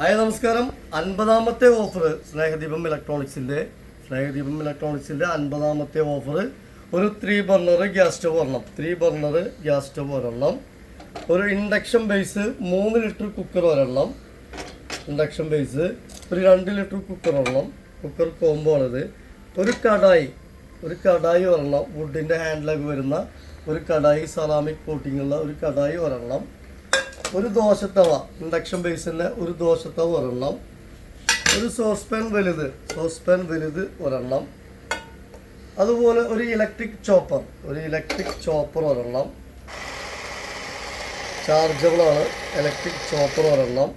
Hi നമസ്കാരം. അൻപതാമത്തെ offer Snehadeepam ഇലക്ട്രോണിക്സിന്റെ സ്നേഹദീപം ഇലക്ട്രോണിക്സിന്റെ അൻപതാമത്തെ ഓഫർ. ഒരു ത്രീ ബർണർ ഗ്യാസ് സ്റ്റവ് ഒരെണ്ണം. ത്രീ ബർണർ ഗ്യാസ് സ്റ്റവ് ഒരെണ്ണം. ഒരു ഇൻഡക്ഷൻ ബേസ് മൂന്ന് ലിറ്റർ കുക്കർ ഒരെണ്ണം. ഇൻഡക്ഷൻ ബേസ് ഒരു രണ്ട് ലിറ്റർ കുക്കർ ഒരെണ്ണം. കുക്കർ കോംബോ ആണിത്. ഒരു കടായി ഒരു കടായി ഒരെണ്ണം. വുഡിന്റെ ഹാൻഡിലൊക്കെ വരുന്ന ഒരു കടായി സറാമിക് കോട്ടിങ്ങുള്ള ഒരു കടായി ഒരെണ്ണം. ഒരു ദോശത്തവ ഇൻഡക്ഷൻ ബേസിന്റെ ഒരു ദോശത്തവ ഒരെണ്ണം. ഒരു സോസ്പാൻ വലുത് സോസ് പാൻ വലുത് ഒരെണ്ണം. അതുപോലെ ഒരു ഇലക്ട്രിക് ചോപ്പർ ഒരു ഇലക്ട്രിക് ചോപ്പർ ഒരെണ്ണം. ചാർജബിളാണ് ഇലക്ട്രിക് ചോപ്പർ ഒരെണ്ണം.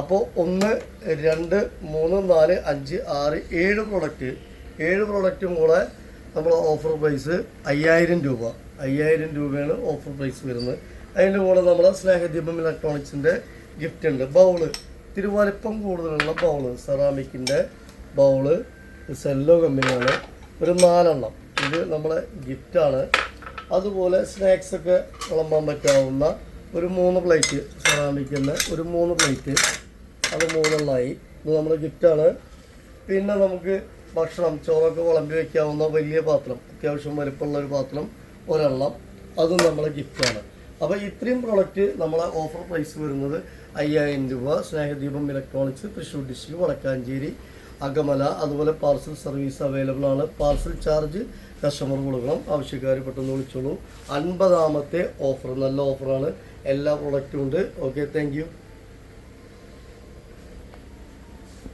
അപ്പോൾ ഒന്ന് രണ്ട് മൂന്ന് നാല് അഞ്ച് ആറ് ഏഴ് പ്രൊഡക്റ്റ് ഏഴ് പ്രൊഡക്റ്റും കൂടെ നമ്മൾ ഓഫർ പ്രൈസ് അയ്യായിരം രൂപ. അയ്യായിരം രൂപയാണ് ഓഫർ പ്രൈസ് വരുന്നത്. അതിന്റെ കൂടെ നമ്മൾ സ്നേഹദീപം ഇലക്ട്രോണിക്സിന്റെ ഗിഫ്റ്റ് ഉണ്ട്. ബൗൾ. തിരുവലിപ്പം കൂടുതലുള്ള ബൗൾ. സെറാമിക്കിന്റെ ബൗൾ. സെല്ലോ കമ്പനിയാണ് ഒരു നാലെണ്ണം. ഇത് നമ്മളെ ഗിഫ്റ്റാണ് അതുപോലെ സ്നാക്സൊക്കെ വിളമ്പാൻ പറ്റാവുന്ന ഒരു മൂന്ന് പ്ലേറ്റ് സെറാമിക്കിന്റെ ഒരു മൂന്ന് പ്ലേറ്റ് അത് മൂന്നെണ്ണമായി ഇത് നമ്മുടെ ഗിഫ്റ്റാണ് പിന്നെ നമുക്ക് ഭക്ഷണം ചോറൊക്കെ വിളമ്പി വയ്ക്കാവുന്ന വലിയ പാത്രം. അത്യാവശ്യം വലുപ്പമുള്ള ഒരു പാത്രം. ഒരെണ്ണം. അതും നമ്മളെ ഗിഫ്റ്റാണ് അപ്പോൾ ഇത്രയും പ്രോഡക്റ്റ് നമ്മളെ ഓഫർ പ്രൈസ് വരുന്നത് അയ്യായിരം രൂപ സ്നേഹദീപം ഇലക്ട്രോണിക്സ് തൃശ്ശൂർ ഡിസ്ട്രിക്ട് വടക്കാഞ്ചേരി അകമല അതുപോലെ പാർസൽ സർവീസ് അവൈലബിൾ ആണ്. പാർസൽ ചാർജ് കസ്റ്റമർ കൊടുക്കണം. ആവശ്യക്കാർ പെട്ടെന്ന് വിളിച്ചോളൂ. അൻപതാമത്തെ ഓഫർ നല്ല ഓഫറാണ് എല്ലാ പ്രോഡക്റ്റും ഉണ്ട്. Okay thank